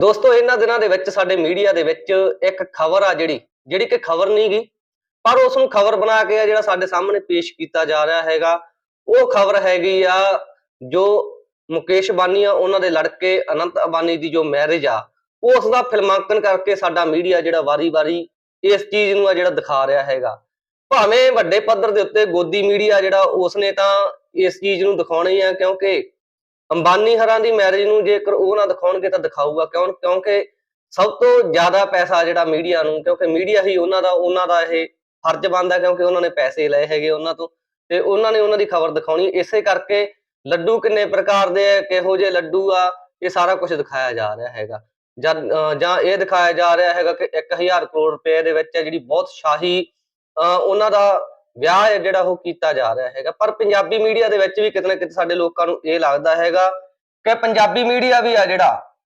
ਦੋਸਤੋ, ਇਹਨਾਂ ਦਿਨਾਂ ਦੇ ਵਿੱਚ ਸਾਡੇ ਮੀਡੀਆ ਦੇ ਵਿੱਚ ਇੱਕ ਖਬਰ ਆ ਜਿਹੜੀ ਜਿਹੜੀ ਕਿ ਖਬਰ ਨਹੀਂ ਗਈ, ਪਰ ਉਸ ਨੂੰ ਖਬਰ ਬਣਾ ਕੇ ਆ ਜਿਹੜਾ ਸਾਡੇ ਸਾਹਮਣੇ ਪੇਸ਼ ਕੀਤਾ ਜਾ ਰਿਹਾ ਹੈਗਾ, ਉਹ ਖਬਰ ਹੈਗੀ ਆ ਜੋ ਮੁਕੇਸ਼ ਬਾਨੀ ਆ, ਉਹਨਾਂ ਦੇ ਲੜਕੇ ਅਨੰਤ ਅਬਾਨੀ ਦੀ ਜੋ ਮੈਰਿਜ ਆ, ਉਸ ਦਾ ਫਿਲਮਾਂਕਨ ਕਰਕੇ ਸਾਡਾ ਮੀਡੀਆ ਜਿਹੜਾ ਵਾਰੀ-ਵਾਰੀ ਇਸ ਚੀਜ਼ ਨੂੰ ਆ ਜਿਹੜਾ ਦਿਖਾ ਰਿਹਾ ਹੈਗਾ। ਭਾਵੇਂ ਵੱਡੇ ਪੱਧਰ ਦੇ ਉੱਤੇ ਗੋਦੀ ਮੀਡੀਆ ਜਿਹੜਾ ਉਸਨੇ ਤਾਂ ਇਸ ਚੀਜ਼ ਨੂੰ ਦਿਖਾਉਣੀ ਆ, ਕਿਉਂਕਿ ਅੰਬਾਨੀ ਹਰਾਂ ਦੀ ਮੈਰਿਜ ਨੂੰ ਜੇਕਰ ਉਹ ਨਾ ਦਿਖਾਉਣਗੇ ਤਾਂ ਦਿਖਾਊਗਾ। ਕਿਉਂ ਕਿਉਂਕਿ ਸਭ ਤੋਂ ਜ਼ਿਆਦਾ ਪੈਸਾ ਜਿਹੜਾ ਮੀਡੀਆ ਨੂੰ, ਕਿਉਂਕਿ ਮੀਡੀਆ ਹੀ ਉਹਨਾਂ ਦਾ ਉਹਨਾਂ ਦਾ ਇਹ ਫਰਜ਼ ਬਣਦਾ, ਕਿਉਂਕਿ ਉਹਨਾਂ ਨੇ ਪੈਸੇ ਲਏ ਹੈਗੇ ਉਹਨਾਂ ਤੋਂ। ਤੇ ਉਹਨਾਂ ਨੇ ਉਹਨਾਂ ਦੀ ਖਬਰ ਦਿਖਾਉਣੀ। ਇਸੇ ਕਰਕੇ ਲੱਡੂ ਕਿੰਨੇ ਪ੍ਰਕਾਰ ਦੇ ਆ, ਕਿਹੋ ਜਿਹੇ ਲੱਡੂ ਆ, ਇਹ ਸਾਰਾ ਕੁਝ ਦਿਖਾਇਆ ਜਾ ਰਿਹਾ ਹੈਗਾ। ਜਾਂ ਇਹ ਦਿਖਾਇਆ ਜਾ ਰਿਹਾ ਹੈਗਾ ਕਿ 1000 ਕਰੋੜ ਰੁਪਏ ਦੇ ਵਿੱਚ ਹੈ, ਜਿਹੜੀ ਬਹੁਤ ਸ਼ਾਹੀ, ਅਹ, ਉਹਨਾਂ ਦਾ ਵਿਆਹ ਹੈ ਜਿਹੜਾ ਉਹ ਕੀਤਾ ਜਾ ਰਿਹਾ ਹੈਗਾ, ਪਰ ਪੰਜਾਬੀ ਮੀਡੀਆ ਦੇ ਵਿੱਚ ਵੀ ਕਿਤੇ ਨਾ ਕਿਤੇ ਸਾਡੇ ਲੋਕਾਂ ਨੂੰ ਇਹ ਲੱਗਦਾ ਹੈਗਾ ਕਿ ਪੰਜਾਬੀ ਮੀਡੀਆ ਵੀ ਆ ਜਿਹੜਾ,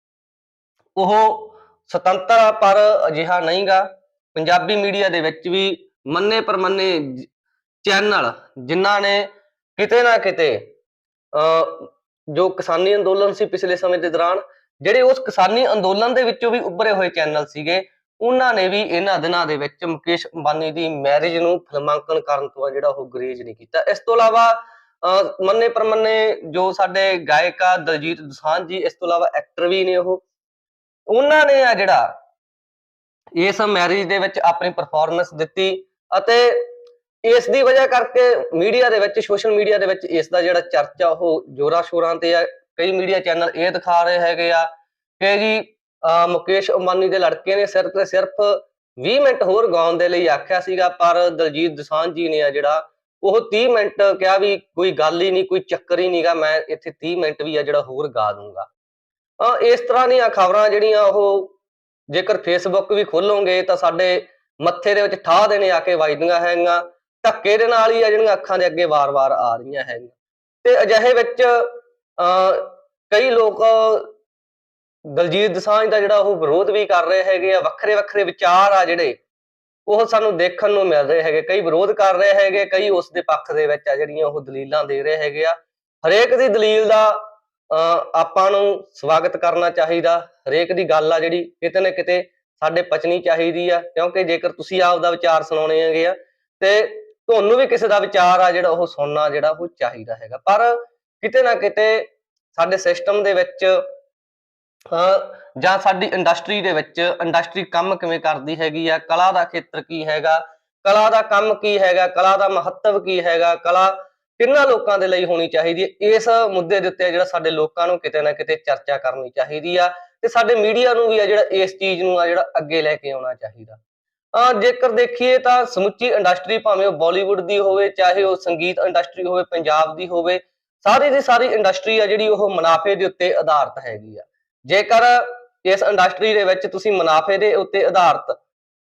ਉਹ ਸੁਤੰਤਰ ਆ ਪਰ ਅਜਿਹਾ ਨਹੀਂਗਾ। ਪੰਜਾਬੀ ਮੀਡੀਆ ਦੇ ਵਿੱਚ ਵੀ ਮੰਨੇ ਪਰਮੰਨੇ ਚੈਨਲ ਜਿਨ੍ਹਾਂ ਨੇ ਕਿਤੇ ਨਾ ਕਿਤੇ, ਅਹ, ਜੋ ਕਿਸਾਨੀ ਅੰਦੋਲਨ ਸੀ ਪਿਛਲੇ ਸਮੇਂ ਦੇ ਦੌਰਾਨ, ਜਿਹੜੇ ਉਸ ਕਿਸਾਨੀ ਅੰਦੋਲਨ ਦੇ ਵਿੱਚੋਂ ਵੀ ਉੱਭਰੇ ਹੋਏ ਚੈਨਲ ਸੀਗੇ ਉਹਨਾਂ ਨੇ ਵੀ ਇਹਨਾਂ ਦਿਨਾਂ ਦੇ ਵਿੱਚ ਮੁਕੇਸ਼ ਅੰਬਾਨੀ ਦੀ ਮੈਰਿਜ ਨੂੰ ਫਿਲਮਾਂਕਣ ਕਰਨ ਤੋਂ ਜਿਹੜਾ ਉਹ ਗਰੇਜ ਨਹੀਂ ਕੀਤਾ। ਇਸ ਤੋਂ ਇਲਾਵਾ, ਅਹ ਮੰਨੇ ਪਰਮੰਨੇ ਜੋ ਸਾਡੇ ਗਾਇਕ ਆ, ਦਲਜੀਤ ਦੋਸਾਂਝ ਜੀ, ਇਸ ਤੋਂ ਇਲਾਵਾ ਐਕਟਰ ਵੀ ਨੇ ਉਹ। ਉਹਨਾਂ ਨੇ ਆ ਜਿਹੜਾ ਇਸ ਮੈਰਿਜ ਦੇ ਵਿੱਚ ਆਪਣੀ ਪਰਫਾਰਮੈਂਸ ਦਿੱਤੀ ਅਤੇ ਇਸ ਦੀ ਵਜ੍ਹਾ ਕਰਕੇ ਮੀਡੀਆ ਦੇ ਵਿੱਚ ਸੋਸ਼ਲ ਮੀਡੀਆ ਦੇ ਵਿੱਚ ਇਸ ਦਾ ਜਿਹੜਾ ਚਰਚਾ ਉਹ ਜੋਰਾ ਸ਼ੋਰਾਂ ਤੇ ਆ। ਕਈ ਮੀਡੀਆ ਚੈਨਲ ਇਹ ਦਿਖਾ ਰਹੇ ਹੈਗੇ ਆ ਕਿ ਜੀ ਮੁਕੇਸ਼ ਅੰਬਾਨੀ ਦੇ ਲੜਕੇ ਨੇ ਸਿਰਫ ਤੇ ਸਿਰਫ 20 ਮਿੰਟ ਹੋਰ ਗਾਉਣ ਦੇ ਲਈ ਆਖਿਆ ਸੀਗਾ, ਪਰ ਦਲਜੀਤ ਦੋਸਾਂਝ ਜੀ ਨੇ ਆ ਜਿਹੜਾ ਉਹ 30 ਮਿੰਟ ਕਿਹਾ ਵੀ ਕੋਈ ਗੱਲ ਹੀ ਨਹੀਂ, ਕੋਈ ਚੱਕਰ ਹੀ ਨਹੀਂਗਾ, ਮੈਂ ਇੱਥੇ 30 ਮਿੰਟ ਵੀ ਆ ਜਿਹੜਾ ਹੋਰ ਗਾ ਦੂੰਗਾ। ਅਹ ਇਸ ਤਰ੍ਹਾਂ ਦੀਆਂ ਖਬਰਾਂ ਜਿਹੜੀਆਂ ਉਹ ਜੇਕਰ ਫੇਸਬੁੱਕ ਵੀ ਖੋਲੋਗੇ ਤਾਂ ਸਾਡੇ ਮੱਥੇ ਦੇ ਵਿੱਚ ਠਾਹ ਦੇਣੇ ਆ ਕੇ ਵੱਜਦੀਆਂ ਹੈਗੀਆਂ, ਧੱਕੇ ਦੇ ਨਾਲ ਹੀ ਆ ਜਿਹੜੀਆਂ ਅੱਖਾਂ ਦੇ ਅੱਗੇ ਵਾਰ-ਵਾਰ ਆ ਰਹੀਆਂ ਹੈਗੀਆਂ। ਤੇ ਅਜਿਹੇ ਵਿੱਚ, ਅਹ ਕਈ ਲੋਕ ਦਲਜੀਤ ਦਸਾਂਝ ਦਾ ਜਿਹੜਾ ਉਹ ਵਿਰੋਧ ਵੀ ਕਰ ਰਹੇ ਹੈਗੇ ਆ, ਵੱਖਰੇ ਵੱਖਰੇ ਵਿਚਾਰ ਆ ਜਿਹੜੇ, ਉਹ ਸਾਨੂੰ ਦੇਖਣ ਨੂੰ ਮਿਲ ਰਹੇ ਹੈਗੇ, ਕਈ ਵਿਰੋਧ ਕਰ ਰਹੇ ਹੈਗੇ, ਕਈ ਉਸ ਦੇ ਪੱਖ ਦੇ ਵਿੱਚ ਆ ਜਿਹੜੀਆਂ ਉਹ ਦਲੀਲਾਂ ਦੇ ਰਹੇ ਹੈਗੇ ਆ। ਹਰੇਕ ਦੀ ਦਲੀਲ ਦਾ, ਅਹ, ਆਪਾਂ ਨੂੰ ਸਵਾਗਤ ਕਰਨਾ ਚਾਹੀਦਾ, ਹਰੇਕ ਦੀ ਗੱਲ ਆ ਜਿਹੜੀ, ਕਿਤੇ ਨਾ ਕਿਤੇ ਸਾਡੇ ਪਚਣੀ ਚਾਹੀਦੀ ਆ, ਕਿਉਂਕਿ ਜੇਕਰ ਤੁਸੀਂ ਆਪ ਦਾ ਵਿਚਾਰ ਸੁਣਾਉਣੇ ਹੈਗੇ ਆ, ਤੇ ਤੁਹਾਨੂੰ ਵੀ ਕਿਸੇ ਦਾ ਵਿਚਾਰ ਆ ਜਿਹੜਾ ਉਹ ਸੁਣਨਾ ਜਿਹੜਾ ਉਹ ਚਾਹੀਦਾ ਹੈਗਾ। ਪਰ ਕਿਤੇ ਨਾ ਕਿਤੇ ਸਾਡੇ ਸਿਸਟਮ ਦੇ ਵਿੱਚ ਜਾਂ ਸਾਡੀ ਇੰਡਸਟਰੀ ਦੇ ਵਿੱਚ ਇੰਡਸਟਰੀ ਕੰਮ ਕਿਵੇਂ ਕਰਦੀ ਹੈਗੀ ਆ, ਕਲਾ ਦਾ ਖੇਤਰ ਕੀ ਹੈਗਾ, ਕਲਾ ਦਾ ਕੰਮ ਕੀ ਹੈਗਾ, ਕਲਾ ਦਾ ਮਹੱਤਵ ਕੀ ਹੈਗਾ, ਕਲਾ ਕਿੰਨਾ ਲੋਕਾਂ ਦੇ ਲਈ ਹੋਣੀ ਚਾਹੀਦੀ ਹੈ, ਇਸ ਮੁੱਦੇ ਦੇ ਉੱਤੇ ਜਿਹੜਾ ਸਾਡੇ ਲੋਕਾਂ ਨੂੰ ਕਿਤੇ ਨਾ ਕਿਤੇ ਚਰਚਾ ਕਰਨੀ ਚਾਹੀਦੀ ਆ ਤੇ ਸਾਡੇ ਮੀਡੀਆ ਨੂੰ ਵੀ ਆ ਜਿਹੜਾ ਇਸ ਚੀਜ਼ ਨੂੰ ਆ ਜਿਹੜਾ ਅੱਗੇ ਲੈ ਕੇ ਆਉਣਾ ਚਾਹੀਦਾ। ਆ ਜੇਕਰ ਦੇਖੀਏ ਤਾਂ ਸਮੁੱਚੀ ਇੰਡਸਟਰੀ ਭਾਵੇਂ ਉਹ ਬਾਲੀਵੁੱਡ ਦੀ ਹੋਵੇ, ਚਾਹੇ ਉਹ ਸੰਗੀਤ ਇੰਡਸਟਰੀ ਹੋਵੇ, ਪੰਜਾਬ ਦੀ ਹੋਵੇ, ਸਾਰੀ ਦੀ ਸਾਰੀ ਇੰਡਸਟਰੀ ਆ ਜਿਹੜੀ ਉਹ ਮੁਨਾਫੇ ਦੇ ਉੱਤੇ ਆਧਾਰਿਤ ਹੈਗੀ ਆ। ਜੇਕਰ ਇਸ ਇੰਡਸਟਰੀ ਦੇ ਵਿੱਚ ਤੁਸੀਂ ਮੁਨਾਫੇ ਦੇ ਉੱਤੇ ਆਧਾਰਿਤ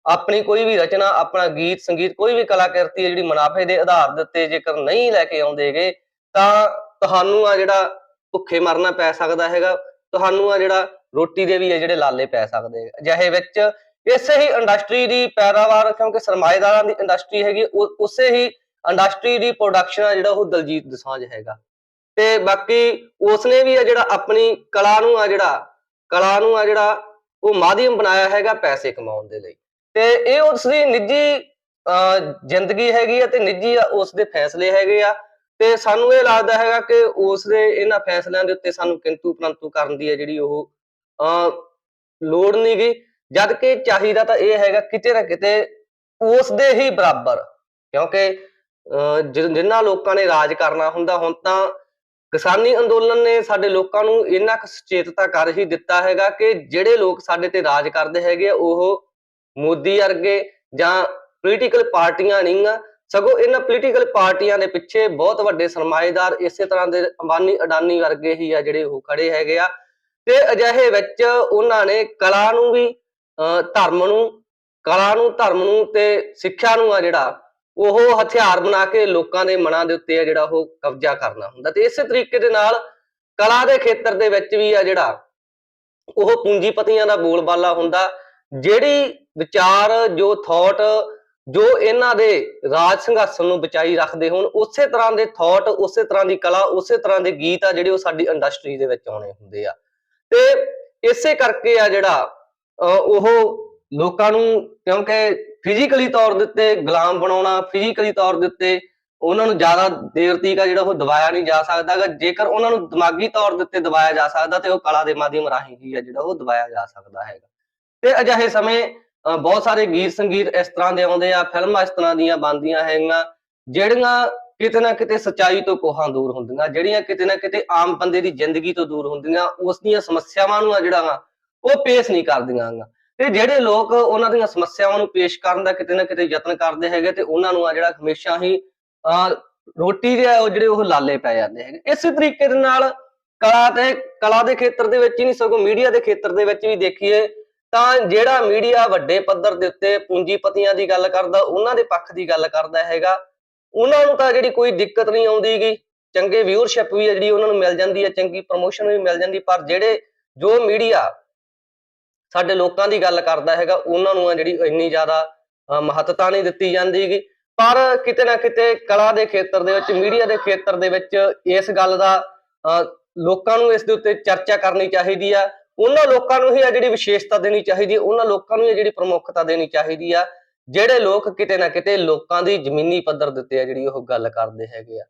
ਆਪਣੀ ਕੋਈ ਵੀ ਰਚਨਾ, ਆਪਣਾ ਗੀਤ, ਸੰਗੀਤ, ਕੋਈ ਵੀ ਕਲਾਕ੍ਰਿਤੀ ਹੈ ਜਿਹੜੀ ਮੁਨਾਫੇ ਦੇ ਆਧਾਰ ਦੇ ਉੱਤੇ ਜੇਕਰ ਨਹੀਂ ਲੈ ਕੇ ਆਉਂਦੇਗੇ, ਤਾਂ ਤੁਹਾਨੂੰ ਆ ਜਿਹੜਾ ਭੁੱਖੇ ਮਰਨਾ ਪੈ ਸਕਦਾ ਹੈਗਾ, ਤੁਹਾਨੂੰ ਆ ਜਿਹੜਾ ਰੋਟੀ ਦੇ ਵੀ ਹੈ ਜਿਹੜੇ ਲਾਲੇ ਪੈ ਸਕਦੇ ਹੈਗੇ। ਅਜਿਹੇ ਵਿੱਚ ਇਸੇ ਹੀ ਇੰਡਸਟਰੀ ਦੀ ਪੈਦਾਵਾਰ, ਕਿਉਂਕਿ ਸਰਮਾਏਦਾਰਾਂ ਦੀ ਇੰਡਸਟਰੀ ਹੈਗੀ ਉਸੇ ਹੀ ਇੰਡਸਟਰੀ ਦੀ ਪ੍ਰੋਡਕਸ਼ਨ ਆ ਜਿਹੜਾ ਉਹ ਦਲਜੀਤ ਦਸਾਂਝ ਹੈਗਾ ਤੇ ਬਾਕੀ ਉਸਨੇ ਵੀ ਆ ਜਿਹੜਾ ਆਪਣੀ ਕਲਾ ਨੂੰ ਆ ਜਿਹੜਾ ਕਲਾ ਨੂੰ ਆ ਜਿਹੜਾ ਉਹ ਮਾਧਿਅਮ ਬਣਾਇਆ ਹੈਗਾ ਪੈਸੇ ਕਮਾਉਣ ਦੇ ਲਈ। ਤੇ ਇਹ ਉਸ ਦੀ ਨਿੱਜੀ ਜ਼ਿੰਦਗੀ ਹੈਗੀ ਆ ਤੇ ਨਿੱਜੀ ਉਸ ਦੇ ਫੈਸਲੇ ਹੈਗੇ ਆ। ਤੇ ਸਾਨੂੰ ਇਹ ਲੱਗਦਾ ਹੈਗਾ ਕਿ ਉਸ ਦੇ ਇਹਨਾਂ ਫੈਸਲਿਆਂ ਦੇ ਉੱਤੇ ਸਾਨੂੰ ਕਿੰਤੂ ਪ੍ਰੰਤੂ ਕਰਨ ਦੀ ਹੈ ਜਿਹੜੀ ਉਹ ਅਹ, ਲੋੜ ਨਹੀਂ ਗਈ ਜਦ ਕਿ ਚਾਹੀਦਾ ਤਾਂ ਇਹ ਹੈਗਾ ਕਿਤੇ ਨਾ ਕਿਤੇ ਉਸ ਦੇ ਹੀ ਬਰਾਬਰ। ਕਿਉਂਕਿ ਅਹ, ਜਿ- ਜਿਨ੍ਹਾਂ ਲੋਕਾਂ ਨੇ ਰਾਜ ਕਰਨਾ ਹੁੰਦਾ ਹੁਣ ਤਾਂ ਕਿਸਾਨੀ ਅੰਦੋਲਨ ਨੇ ਸਾਡੇ ਲੋਕਾਂ ਨੂੰ ਇੰਨਾ ਕੁ ਸੁਚੇਤਤਾ ਕਰ ਹੀ ਦਿੱਤਾ ਹੈਗਾ ਕਿ ਜਿਹੜੇ ਲੋਕ ਸਾਡੇ ਤੇ ਰਾਜ ਕਰਦੇ ਹੈਗੇ ਆ, ਉਹ ਮੋਦੀ ਵਰਗੇ ਜਾਂ ਪੋਲੀਟੀਕਲ ਪਾਰਟੀਆਂ ਨਹੀਂ ਆ ਸਗੋਂ ਇਹਨਾਂ ਪੋਲੀਟੀਕਲ ਪਾਰਟੀਆਂ ਦੇ ਪਿੱਛੇ ਬਹੁਤ ਵੱਡੇ ਸਰਮਾਏਦਾਰ ਇਸੇ ਤਰ੍ਹਾਂ ਦੇ ਅੰਬਾਨੀ ਅਡਾਨੀ ਵਰਗੇ ਹੀ ਆ ਜਿਹੜੇ ਉਹ ਖੜੇ ਹੈਗੇ ਆ। ਤੇ ਅਜਿਹੇ ਵਿੱਚ ਉਹਨਾਂ ਨੇ ਕਲਾ ਨੂੰ ਵੀ ਧਰਮ ਨੂੰ ਕਲਾ ਨੂੰ ਧਰਮ ਨੂੰ ਤੇ ਸਿੱਖਿਆ ਨੂੰ ਆ ਜਿਹੜਾ ਉਹ ਹਥਿਆਰ ਬਣਾ ਕੇ ਲੋਕਾਂ ਦੇ ਮਨਾਂ ਦੇ ਉੱਤੇ ਆ ਜਿਹੜਾ ਉਹ ਕਬਜ਼ਾ ਕਰਨਾ ਹੁੰਦਾ ਤੇ ਇਸੇ ਤਰੀਕੇ ਦੇ ਨਾਲ ਕਲਾ ਦੇ ਖੇਤਰ ਦੇ ਵਿੱਚ ਵੀ ਆ ਜਿਹੜਾ ਉਹ ਪੂੰਜੀਪਤੀਆਂ ਦਾ ਬੋਲਬਾਲਾ ਹੁੰਦਾ, ਜਿਹੜੀ ਵਿਚਾਰ, ਜੋ ਥਾਟ ਜੋ ਇਹਨਾਂ ਦੇ ਰਾਜ ਸੰਘਰਸ਼ਣ ਨੂੰ ਬਚਾਈ ਰੱਖਦੇ ਹੋਣ, ਉਸੇ ਤਰ੍ਹਾਂ ਦੇ ਥਾਟ ਉਸੇ ਤਰ੍ਹਾਂ ਦੀ ਕਲਾ, ਉਸੇ ਤਰ੍ਹਾਂ ਦੇ ਗੀਤ ਆ ਜਿਹੜੇ ਉਹ ਸਾਡੀ ਇੰਡਸਟਰੀ ਦੇ ਵਿੱਚ ਆਉਣੇ ਹੁੰਦੇ ਆ। ਤੇ ਇਸੇ ਕਰਕੇ ਆ ਜਿਹੜਾ, ਅਹ ਉਹ ਲੋਕਾਂ ਨੂੰ ਕਿਉਂਕਿ ਫਿਜ਼ੀਕਲੀ ਤੌਰ ਦੇ ਉੱਤੇ ਗੁਲਾਮ ਬਣਾਉਣਾ ਫਿਜ਼ੀਕਲੀ ਤੌਰ ਦੇ ਉੱਤੇ ਉਹਨਾਂ ਨੂੰ ਜ਼ਿਆਦਾ ਦੇਰ ਤੀਕ ਆ ਜਿਹੜਾ ਉਹ ਦਬਾਇਆ ਨਹੀਂ ਜਾ ਸਕਦਾ ਗਾ ਜੇਕਰ ਉਹਨਾਂ ਨੂੰ ਦਿਮਾਗੀ ਤੌਰ ਦੇ ਉੱਤੇ ਦਬਾਇਆ ਜਾ ਸਕਦਾ ਤੇ ਉਹ ਕਲਾ ਦੇ ਮਾਧਿਅਮ ਰਾਹੀਂ ਹੀ ਆ ਜਿਹੜਾ ਉਹ ਦਬਾਇਆ ਜਾ ਸਕਦਾ ਹੈਗਾ। ਤੇ ਅਜਿਹੇ ਸਮੇਂ, ਅਹ ਬਹੁਤ ਸਾਰੇ ਗੀਤ ਸੰਗੀਤ ਇਸ ਤਰ੍ਹਾਂ ਦੇ ਆਉਂਦੇ ਆ, ਫਿਲਮਾਂ ਇਸ ਤਰ੍ਹਾਂ ਦੀਆਂ ਬਣਦੀਆਂ ਹੈਗੀਆਂ, ਜਿਹੜੀਆਂ ਕਿਤੇ ਨਾ ਕਿਤੇ ਸੱਚਾਈ ਤੋਂ ਕੋਹਾਂ ਦੂਰ ਹੁੰਦੀਆਂ, ਜਿਹੜੀਆਂ ਕਿਤੇ ਨਾ ਕਿਤੇ ਆਮ ਬੰਦੇ ਦੀ ਜ਼ਿੰਦਗੀ ਤੋਂ ਦੂਰ ਹੁੰਦੀਆਂ, ਉਸ ਦੀਆਂ ਸਮੱਸਿਆਵਾਂ ਨੂੰ ਆ ਜਿਹੜਾ ਵਾ, ਉਹ ਪੇਸ਼ ਨਹੀਂ ਕਰਦੀਆਂ ਤੇ ਜਿਹੜੇ ਲੋਕ ਉਹਨਾਂ ਦੀਆਂ ਸਮੱਸਿਆਵਾਂ ਨੂੰ ਪੇਸ਼ ਕਰਨ ਦਾ ਕਿਤੇ ਨਾ ਕਿਤੇ ਯਤਨ ਕਰਦੇ ਹੈਗੇ ਤੇ ਉਹਨਾਂ ਨੂੰ ਆ ਜਿਹੜਾ ਹਮੇਸ਼ਾ ਹੀ ਅਹ ਰੋਟੀ ਦੇ ਉਹ ਜਿਹੜੇ ਉਹ ਲਾਲੇ ਪੈ ਜਾਂਦੇ ਹੈਗੇ। ਇਸੇ ਤਰੀਕੇ ਦੇ ਨਾਲ ਕਲਾ ਤੇ, ਕਲਾ ਦੇ ਖੇਤਰ ਦੇ ਵਿੱਚ ਹੀ ਨਹੀਂ, ਸਗੋਂ ਮੀਡੀਆ ਦੇ ਖੇਤਰ ਦੇ ਵਿੱਚ ਵੀ ਦੇਖੀਏ ਤਾਂ ਜਿਹੜਾ ਮੀਡੀਆ ਵੱਡੇ ਪੱਧਰ ਦੇ ਉੱਤੇ ਪੂੰਜੀਪਤੀਆਂ ਦੀ ਗੱਲ ਕਰਦਾ, ਉਹਨਾਂ ਦੇ ਪੱਖ ਦੀ ਗੱਲ ਕਰਦਾ ਹੈਗਾ, ਉਹਨਾਂ ਨੂੰ ਤਾਂ ਜਿਹੜੀ ਕੋਈ ਦਿੱਕਤ ਨਹੀਂ ਆਉਂਦੀਗੀ। ਚੰਗੇ ਵਿਊਅਰਸ਼ਿਪ ਵੀ ਹੈ ਜਿਹੜੀ ਉਹਨਾਂ ਨੂੰ ਮਿਲ ਜਾਂਦੀ ਹੈ ਚੰਗੀ ਪ੍ਰੋਮੋਸ਼ਨ ਵੀ ਮਿਲ ਜਾਂਦੀ, ਪਰ ਜਿਹੜੇ ਜੋ ਮੀਡੀਆ ਸਾਡੇ ਲੋਕਾਂ ਦੀ ਗੱਲ ਕਰਦਾ ਹੈਗਾ ਉਹਨਾਂ ਨੂੰ ਆ ਜਿਹੜੀ ਇੰਨੀ ਜ਼ਿਆਦਾ ਮਹੱਤਤਾ ਨਹੀਂ ਦਿੱਤੀ ਜਾਂਦੀਗੀ ਪਰ ਕਿਤੇ ਨਾ ਕਿਤੇ ਕਲਾ ਦੇ ਖੇਤਰ ਦੇ ਵਿੱਚ ਮੀਡੀਆ ਦੇ ਖੇਤਰ ਦੇ ਵਿੱਚ ਇਸ ਗੱਲ ਦਾ ਅਹ ਲੋਕਾਂ ਨੂੰ ਇਸ ਦੇ ਉੱਤੇ ਚਰਚਾ ਕਰਨੀ ਚਾਹੀਦੀ ਆ। ਉਹਨਾਂ ਲੋਕਾਂ ਨੂੰ ਹੀ ਆ ਜਿਹੜੀ ਵਿਸ਼ੇਸ਼ਤਾ ਦੇਣੀ ਚਾਹੀਦੀ ਹੈ ਉਹਨਾਂ ਲੋਕਾਂ ਨੂੰ ਹੀ ਜਿਹੜੀ ਪ੍ਰਮੁੱਖਤਾ ਦੇਣੀ ਚਾਹੀਦੀ ਆ। ਜਿਹੜੇ ਲੋਕ ਕਿਤੇ ਨਾ ਕਿਤੇ ਲੋਕਾਂ ਦੀ ਜ਼ਮੀਨੀ ਪੱਧਰ ਦੇ ਉੱਤੇ ਆ ਜਿਹੜੀ ਉਹ ਗੱਲ ਕਰਦੇ ਹੈਗੇ ਆ।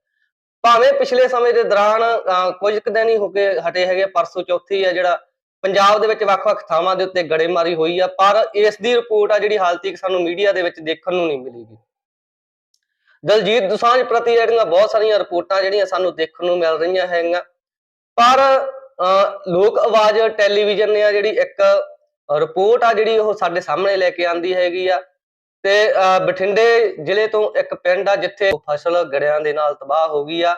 ਭਾਵੇਂ ਪਿਛਲੇ ਸਮੇਂ ਦੇ ਦੌਰਾਨ ਅਹ, ਕੁਝ ਕੁ ਦਿਨ ਹੀ ਹੋ ਕੇ ਹਟੇ ਹੈਗੇ ਪਰਸੋਂ ਚੌਥੀ ਆ ਜਿਹੜਾ ਪੰਜਾਬ ਦੇ ਵਿੱਚ ਵੱਖ-ਵੱਖ ਥਾਵਾਂ ਦੇ ਉੱਤੇ ਗੜੇਮਾਰੀ ਹੋਈ ਆ, ਪਰ ਇਸ ਦੀ ਰਿਪੋਰਟ ਆ ਜਿਹੜੀ ਹਾਲ ਤੱਕ ਸਾਨੂੰ ਮੀਡੀਆ ਦੇ ਵਿੱਚ ਦੇਖਣ ਨੂੰ ਨਹੀਂ ਮਿਲੀਗੀ। ਦਲਜੀਤ ਦੁਸਾਂਝ ਪ੍ਰਤੀ ਜਿਹੜੀਆਂ ਬਹੁਤ ਸਾਰੀਆਂ ਰਿਪੋਰਟਾਂ ਜਿਹੜੀਆਂ ਸਾਨੂੰ ਦੇਖਣ ਨੂੰ ਮਿਲ ਰਹੀਆਂ ਹੈਗੀਆਂ। ਪਰ ਲੋਕ ਆਵਾਜ਼ ਟੈਲੀਵਿਜ਼ਨ ਨੇ ਆ ਜਿਹੜੀ ਇੱਕ ਰਿਪੋਰਟ ਆ ਜਿਹੜੀ ਉਹ ਸਾਡੇ ਸਾਹਮਣੇ ਲੈ ਕੇ ਆਂਦੀ ਹੈਗੀ ਆ। ਤੇ ਬਠਿੰਡੇ ਜ਼ਿਲ੍ਹੇ ਤੋਂ ਇੱਕ ਪਿੰਡ ਆ ਜਿੱਥੇ ਫਸਲ ਗੜਿਆਂ ਦੇ ਨਾਲ ਤਬਾਹ ਹੋ ਗਈ ਆ।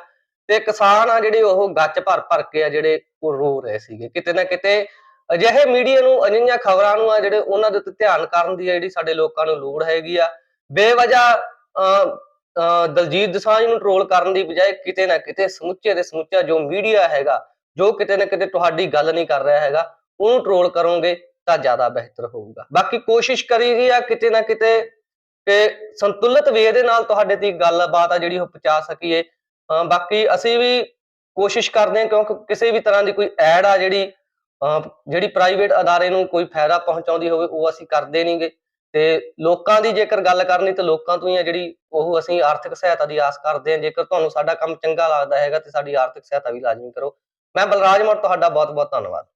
ਤੇ ਕਿਸਾਨ ਆ ਜਿਹੜੇ ਉਹ ਗੱਚ ਭਰ ਭਰ ਕੇ ਆ ਜਿਹੜੇ ਉਹ ਰੋ ਰਹੇ ਸੀਗੇ। ਕਿਤੇ ਨਾ ਕਿਤੇ ਅਜਿਹੇ ਮੀਡੀਆ ਨੂੰ ਅਜਿਹੀਆਂ ਖਬਰਾਂ ਨੂੰ ਆ ਜਿਹੜੇ ਉਹਨਾਂ ਦੇ ਉੱਤੇ ਧਿਆਨ ਕਰਨ ਦੀ ਆ ਜਿਹੜੀ ਸਾਡੇ ਲੋਕਾਂ ਨੂੰ ਲੋੜ ਹੈਗੀ ਆ। ਬੇਵਜ੍ਹਾ ਅਹ, ਅਹ, ਦਲਜੀਤ ਦਸਾਂਝ ਨੂੰ ਟਰੋਲ ਕਰਨ ਦੀ ਬਜਾਏ ਕਿਤੇ ਨਾ ਕਿਤੇ ਸਮੁੱਚੇ ਦੇ ਸਮੁੱਚਾ ਜੋ ਮੀਡੀਆ ਹੈਗਾ ਜੋ ਕਿਤੇ ਨਾ ਕਿਤੇ ਤੁਹਾਡੀ ਗੱਲ ਨਹੀਂ ਕਰ ਰਿਹਾ ਹੈਗਾ ਉਹਨੂੰ ਟਰੋਲ ਕਰੋਗੇ ਤਾਂ ਜ਼ਿਆਦਾ ਬਿਹਤਰ ਹੋਊਗਾ। ਬਾਕੀ ਕੋਸ਼ਿਸ਼ ਕਰੀਦੀ ਆ ਕਿਤੇ ਨਾ ਕਿਤੇ ਕਿ ਸੰਤੁਲਿਤ ਵੇ ਦੇ ਨਾਲ ਤੁਹਾਡੇ ਦੀ ਗੱਲਬਾਤ ਆ ਜਿਹੜੀ ਉਹ ਪਹੁੰਚਾ ਸਕੀਏ। ਬਾਕੀ ਅਸੀਂ ਵੀ ਕੋਸ਼ਿਸ਼ ਕਰਦੇ ਹਾਂ, ਕਿਉਂਕਿ ਕਿਸੇ ਵੀ ਤਰ੍ਹਾਂ ਦੀ ਕੋਈ ਐਡ ਆ ਜਿਹੜੀ ਜਿਹੜੀ ਪ੍ਰਾਈਵੇਟ ਅਦਾਰੇ ਨੂੰ ਕੋਈ ਫਾਇਦਾ ਪਹੁੰਚਾਉਂਦੀ ਹੋਵੇ, ਉਹ ਅਸੀਂ ਕਰਦੇ ਨਹੀਂਗੇ ਤੇ ਲੋਕਾਂ ਦੀ ਜੇਕਰ ਗੱਲ ਕਰਨੀ, ਤਾਂ ਲੋਕਾਂ ਤੋਂ ਹੀ ਆ ਜਿਹੜੀ ਉਹ ਅਸੀਂ ਆਰਥਿਕ ਸਹਾਇਤਾ ਦੀ ਆਸ ਕਰਦੇ ਹਾਂ। ਜੇਕਰ ਤੁਹਾਨੂੰ ਸਾਡਾ ਕੰਮ ਚੰਗਾ ਲੱਗਦਾ ਹੈਗਾ, ਤੇ ਸਾਡੀ ਆਰਥਿਕ ਸਹਾਇਤਾ ਵੀ ਲਾਜ਼ਮੀ ਕਰੋ। ਮੈਂ ਬਲਰਾਜ ਮੋੜ, ਤੁਹਾਡਾ ਬਹੁਤ ਬਹੁਤ ਧੰਨਵਾਦ।